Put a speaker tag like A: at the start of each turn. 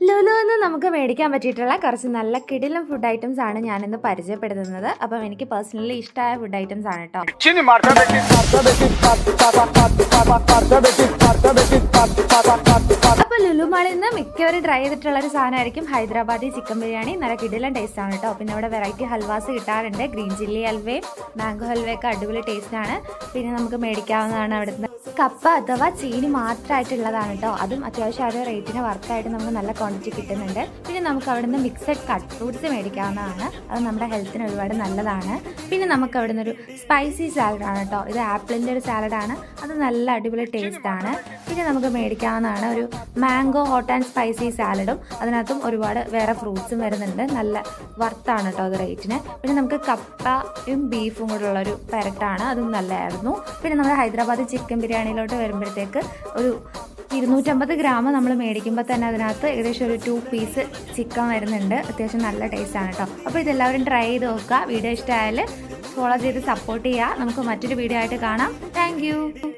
A: ലുലു എന്ന് നമുക്ക് മേടിക്കാൻ പറ്റിയിട്ടുള്ള കുറച്ച് നല്ല കിടിലും ഫുഡ് ഐറ്റംസ് ആണ് ഞാനിന്ന് പരിചയപ്പെടുത്തുന്നത്. അപ്പം എനിക്ക് പേഴ്സണലി ഇഷ്ടമായ ഫുഡ് ഐറ്റംസ് ആണ് കേട്ടോ അപ്പോൾ ലുലു മാളിൽ നിന്ന് മിക്കവരും ട്രൈ ചെയ്തിട്ടുള്ള ഒരു സാധനമായിരിക്കും ഹൈദരാബാദി ചിക്കൻ ബിരിയാണി. നല്ല കിടിലൻ ടേസ്റ്റ് ആണ് കേട്ടോ പിന്നെ അവിടെ വെറൈറ്റി ഹൽവാസ് കിട്ടാറുണ്ട്. ഗ്രീൻ ചില്ലി ഹൽവയും മാംഗോ ഹൽവയൊക്കെ അടിപൊളി ടേസ്റ്റ് ആണ്. പിന്നെ നമുക്ക് മേടിക്കാവുന്നതാണ് അവിടുന്ന്. കപ്പ അഥവാ ചീനി മാത്രമായിട്ടുള്ളതാണ് കേട്ടോ അതും അത്യാവശ്യം ആ ഒരു റേറ്റിന് വർക്കായിട്ട് നമുക്ക് നല്ല ക്വാണ്ടിറ്റി കിട്ടുന്നുണ്ട്. പിന്നെ നമുക്ക് അവിടെ നിന്ന് മിക്സഡ് കട്ട് ഫ്രൂട്ട്സ് മേടിക്കാവുന്നതാണ്. അത് നമ്മുടെ ഹെൽത്തിന് ഒരുപാട് നല്ലതാണ്. പിന്നെ നമുക്ക് അവിടെ നിന്നൊരു സ്പൈസി സാലഡ് ആണ് കേട്ടോ ഇത് ആപ്പിളിന്റെ ഒരു സാലഡാണ് അത് നല്ല അടിപൊളി ടേസ്റ്റ് ആണ്. പിന്നെ നമുക്ക് മേടിക്കാവുന്നതാണ് ഒരു മാംഗോ ഹോട്ട് ആൻഡ് സ്പൈസി സാലഡും അതിനകത്തും ഒരുപാട് വേറെ ഫ്രൂട്ട്സും വരുന്നുണ്ട്. നല്ല വർത്താണ് കേട്ടോ അത് റേറ്റിന് പിന്നെ നമുക്ക് കപ്പയും ബീഫും കൂടെ ഉള്ളൊരു പെരട്ടാണ്. അതും നല്ലതായിരുന്നു പിന്നെ നമ്മുടെ ഹൈദരാബാദ് ചിക്കൻ ബിരിയാണിയിലോട്ട് വരുമ്പോഴത്തേക്ക് ഒരു ഇരുന്നൂറ്റമ്പത് ഗ്രാം നമ്മൾ മേടിക്കുമ്പോൾ തന്നെ അതിനകത്ത് ഏകദേശം ഒരു ടു പീസ് ചിക്കൻ വരുന്നുണ്ട്. അത്യാവശ്യം നല്ല ടേസ്റ്റാണ് കേട്ടോ അപ്പോൾ ഇതെല്ലാവരും ട്രൈ ചെയ്ത് നോക്കുക. വീഡിയോ ഇഷ്ടമായാൽ ഫോളോ ചെയ്ത് സപ്പോർട്ട് ചെയ്യുക. നമുക്ക് മറ്റൊരു വീഡിയോ ആയിട്ട് കാണാം. താങ്ക്